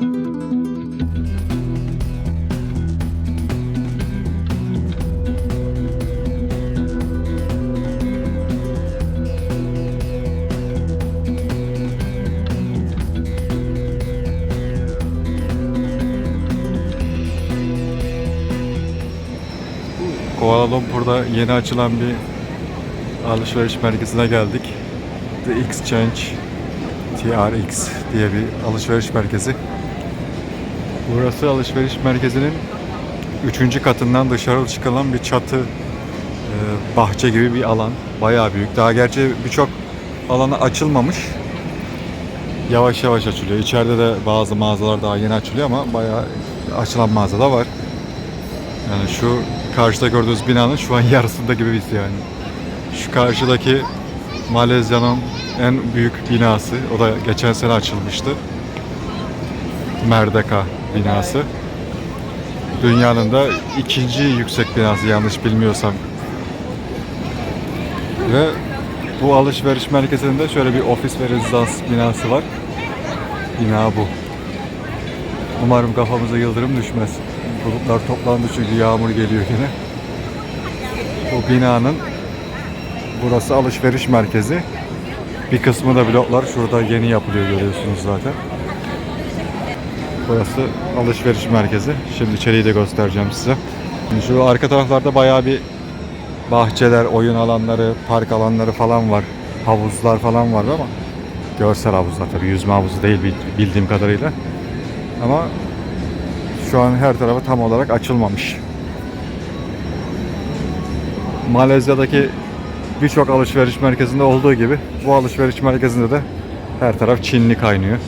Kuala Lumpur'da yeni açılan bir alışveriş merkezine geldik. The Exchange TRX diye bir alışveriş merkezi. Burası alışveriş merkezinin üçüncü katından dışarı çıkılan bir çatı e, bahçe gibi bir alan. Bayağı büyük. Daha gerçi birçok alanı açılmamış. Yavaş yavaş açılıyor. İçeride de bazı mağazalar daha yeni açılıyor ama bayağı açılan mağaza da var. Yani şu karşıda gördüğünüz binanın şu an yarısında gibi biz yani. Şu karşıdaki Malezya'nın en büyük binası. O da geçen sene açılmıştı. Merdeka binası. Dünyanın da ikinci yüksek binası yanlış bilmiyorsam. Ve bu alışveriş merkezinde şöyle bir ofis ve rezidans binası var. Bina bu. Umarım kafamıza yıldırım düşmez. Bulutlar toplandı çünkü yağmur geliyor yine. Bu binanın burası alışveriş merkezi. Bir kısmı da bloklar şurada yeni yapılıyor görüyorsunuz zaten. Burası alışveriş merkezi. Şimdi içeriği de göstereceğim size. Şimdi şu arka taraflarda bayağı bir bahçeler, oyun alanları, park alanları falan var. Havuzlar falan var ama görsel havuzlar tabii yüzme havuzu değil bildiğim kadarıyla. Ama şu an her tarafı tam olarak açılmamış. Malezya'daki birçok alışveriş merkezinde olduğu gibi bu alışveriş merkezinde de her taraf Çinli kaynıyor.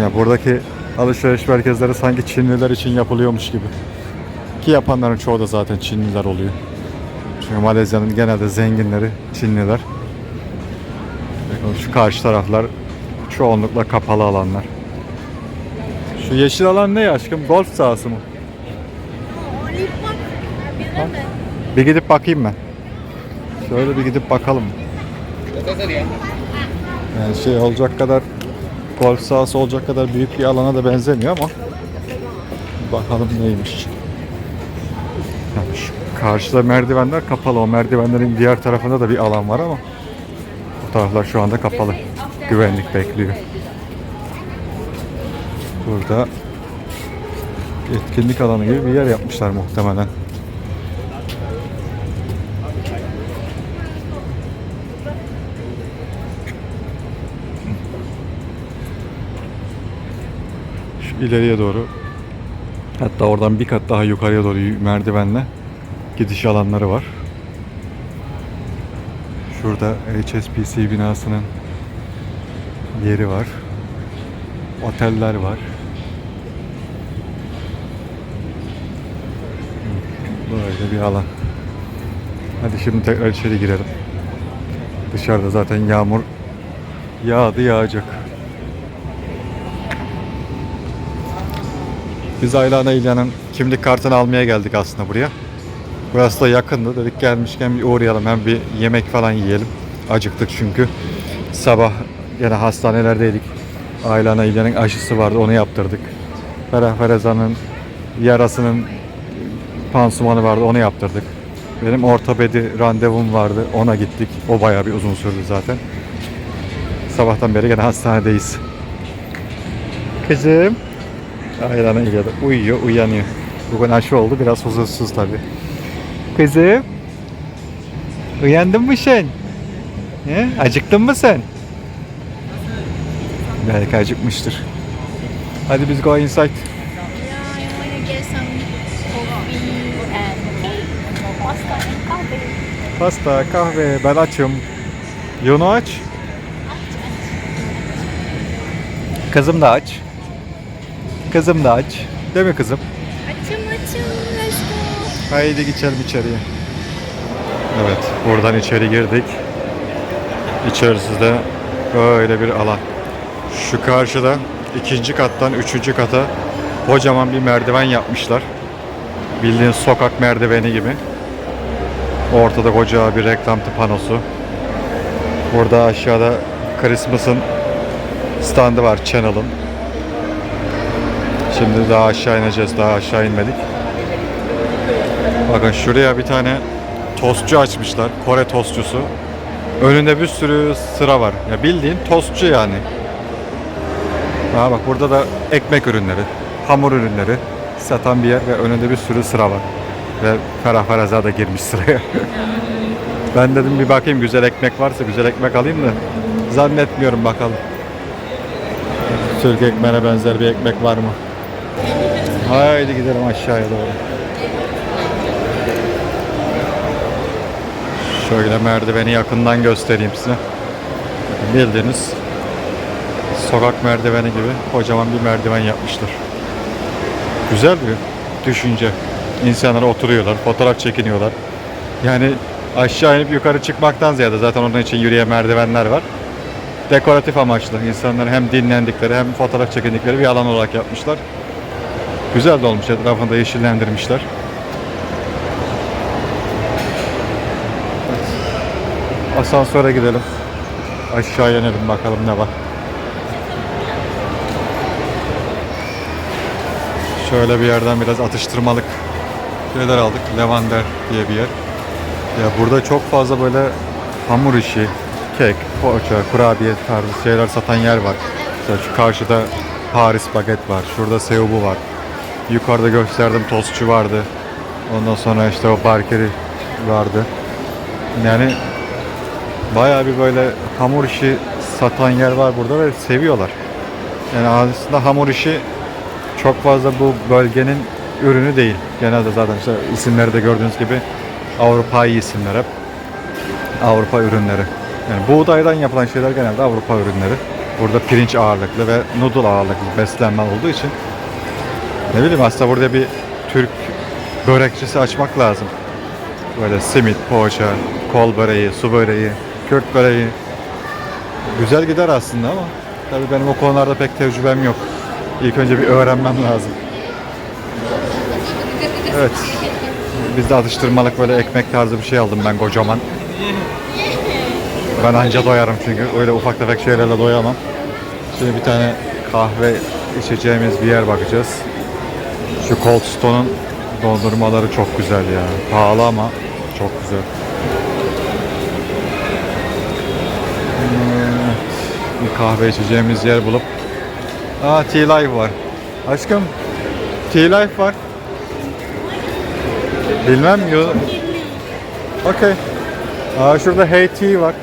Ya buradaki alışveriş merkezleri sanki Çinliler için yapılıyormuş gibi. Ki yapanların çoğu da zaten Çinliler oluyor. Çünkü Malezya'nın genelde zenginleri Çinliler. Şu karşı taraflar çoğunlukla kapalı alanlar. Şu yeşil alan ne aşkım? Golf sahası mı? Bir gidip bakayım ben. Şöyle bir gidip bakalım. Yani şey olacak kadar golf sahası olacak kadar büyük bir alana da benzemiyor ama bakalım neymiş. Yani karşıda merdivenler kapalı. O merdivenlerin diğer tarafında da bir alan var ama bu taraflar şu anda kapalı. Güvenlik bekliyor. Burada etkinlik alanı gibi bir yer yapmışlar muhtemelen. İleriye doğru hatta oradan bir kat daha yukarıya doğru merdivenle gidiş alanları var. Şurada HSBC binasının yeri var. Oteller var. Böyle bir alan. Hadi şimdi tekrar içeri girelim. Dışarıda zaten yağmur yağdı yağacak. Biz Ayla İlya'nın kimlik kartını almaya geldik aslında buraya. Burası da yakındı. Dedik gelmişken bir uğrayalım. Hem bir yemek falan yiyelim. Acıktık çünkü. Sabah yine hastanelerdeydik. Aylana İlya'nın aşısı vardı. Onu yaptırdık. Ferah Fereza'nın yarasının pansumanı vardı. Onu yaptırdık. Benim ortopedi randevum vardı. Ona gittik. O bayağı bir uzun sürdü zaten. Sabahtan beri gene hastanedeyiz. Kızım. Aylana İlya'da uyuyor, uyanıyor. Bugün aşı oldu. Biraz huzursuz tabii. Kızım. Uyandın mı sen? He? Acıktın mı sen? Belki acıkmıştır. Hadi biz go inside. Pasta kahve. Ben açım. Yunu aç. Kızım da aç. Kızım da aç. Değil mi kızım? Açım açım, let's go. Haydi geçelim içeriye. Evet, buradan içeri girdik. İçerisi de böyle bir alan. Şu karşıda ikinci kattan üçüncü kata kocaman bir merdiven yapmışlar. Bildiğin sokak merdiveni gibi. Ortada koca bir reklam panosu. Burada aşağıda Christmas'ın standı var Channel'ın. Şimdi daha aşağı ineceğiz. Daha aşağı inmedik. Bakın şuraya bir tane tostçu açmışlar. Kore tostçusu. Önünde bir sürü sıra var. Ya bildiğin tostçu yani. Ha bak burada da ekmek ürünleri, hamur ürünleri satan bir yer ve önünde bir sürü sıra var. Ve Ferah Feraz'a da girmiş sıraya. ben dedim bir bakayım güzel ekmek varsa güzel ekmek alayım da zannetmiyorum bakalım. Türk ekmeğine benzer bir ekmek var mı? Haydi gidelim aşağıya doğru. Şöyle merdiveni yakından göstereyim size. Bildiğiniz sokak merdiveni gibi kocaman bir merdiven yapmışlar. Güzel bir düşünce. İnsanlar oturuyorlar, fotoğraf çekiniyorlar. Yani aşağı inip yukarı çıkmaktan ziyade zaten onun için yürüyen merdivenler var. Dekoratif amaçlı. İnsanlar hem dinlendikleri hem fotoğraf çekindikleri bir alan olarak yapmışlar. Güzel de olmuş. Etrafını da yeşillendirmişler. Asansöre gidelim. Aşağı inelim bakalım ne var. Şöyle bir yerden biraz atıştırmalık şeyler aldık. Levander diye bir yer. Ya burada çok fazla böyle hamur işi, kek, poğaça, kurabiye tarzı şeyler satan yer var. Mesela şu karşıda Paris baget var. Şurada Seubu var. Yukarıda gösterdim tostçu vardı. Ondan sonra işte o barkeri vardı. Yani bayağı bir böyle hamur işi satan yer var burada ve seviyorlar. Yani aslında hamur işi çok fazla bu bölgenin ürünü değil. Genelde zaten işte isimleri de gördüğünüz gibi Avrupa'yı isimler hep. Avrupa ürünleri. Yani buğdaydan yapılan şeyler genelde Avrupa ürünleri. Burada pirinç ağırlıklı ve noodle ağırlıklı beslenme olduğu için ne bileyim aslında burada bir Türk börekçisi açmak lazım. Böyle simit, poğaça, kol böreği, su böreği, Kürt böreği. Güzel gider aslında ama tabii benim o konularda pek tecrübem yok. İlk önce bir öğrenmem lazım. Evet. Biz de atıştırmalık böyle ekmek tarzı bir şey aldım ben kocaman. Ben anca doyarım çünkü öyle ufak tefek şeylerle doyamam. Şimdi bir tane kahve içeceğimiz bir yer bakacağız. Şu Cold Stone'un dondurmaları çok güzel ya. Pahalı ama çok güzel. Evet, Bir kahve içeceğimiz yer bulup Aa Tea Life var. Aşkım Tea Life var. Bilmem yo. Okey. Aa şurada Hey Tea var.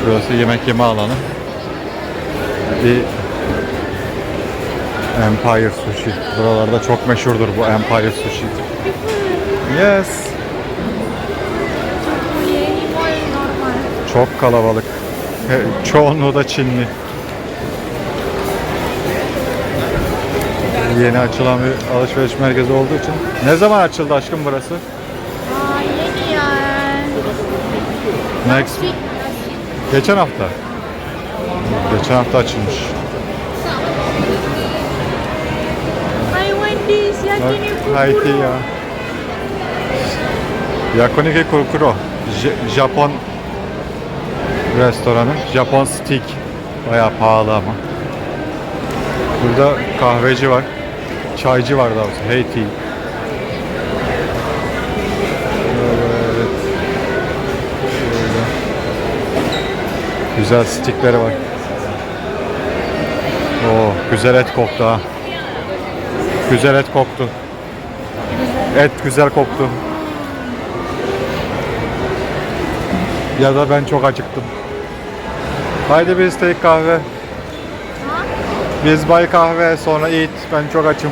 Şurası yemek yeme alanı. Bir Empire Sushi. Buralarda çok meşhurdur bu Empire Sushi. Yes. Çok kalabalık. Çoğunluğu da Çinli. Yeni açılan bir alışveriş merkezi olduğu için. Ne zaman açıldı aşkım burası? Aa yeni ya. Next. Geçen hafta. Geçen hafta açılmış. I want this yakini Haiti ya. Yakonike Kurokuro. J- Japon restoranı. Japon steak. Bayağı pahalı ama. Burada kahveci var. Çaycı var daha doğrusu. Hey Güzel stickleri var. Oo, güzel et koktu ha. Güzel et koktu. Et güzel koktu. Ya da ben çok acıktım. Haydi biz take kahve. Biz bay kahve sonra eat. Ben çok açım.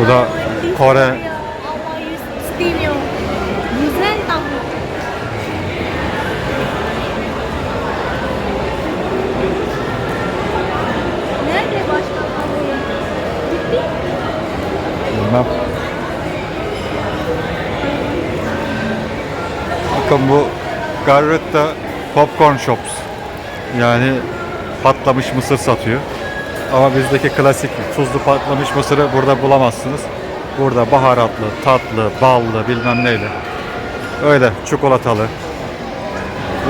Bu da Kore. Bilmem. Bakın bu Garretta Popcorn Shops. Yani patlamış mısır satıyor. Ama bizdeki klasik tuzlu patlamış mısırı burada bulamazsınız. Burada baharatlı, tatlı, ballı bilmem neyle. Öyle çikolatalı.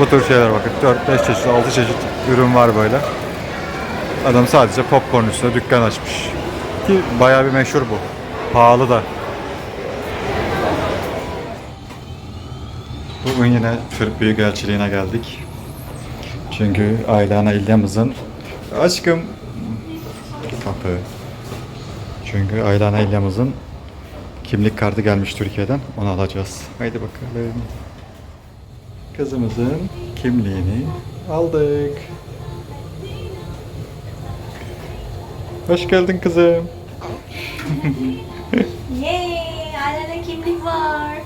Bu tür şeyler bakın. 4-5 çeşit, 6 çeşit ürün var böyle. Adam sadece popcorn üstüne dükkan açmış. Ki bayağı bir meşhur bu. Pahalı da. Bugün yine Türk Büyükelçiliğine geldik. Çünkü Aylana İlyamızın aşkım kapı. Çünkü Aylana İlyamızın kimlik kartı gelmiş Türkiye'den. Onu alacağız. Haydi bakalım. Kızımızın kimliğini aldık. Hoş geldin kızım. Yay! Ailede kimlik var.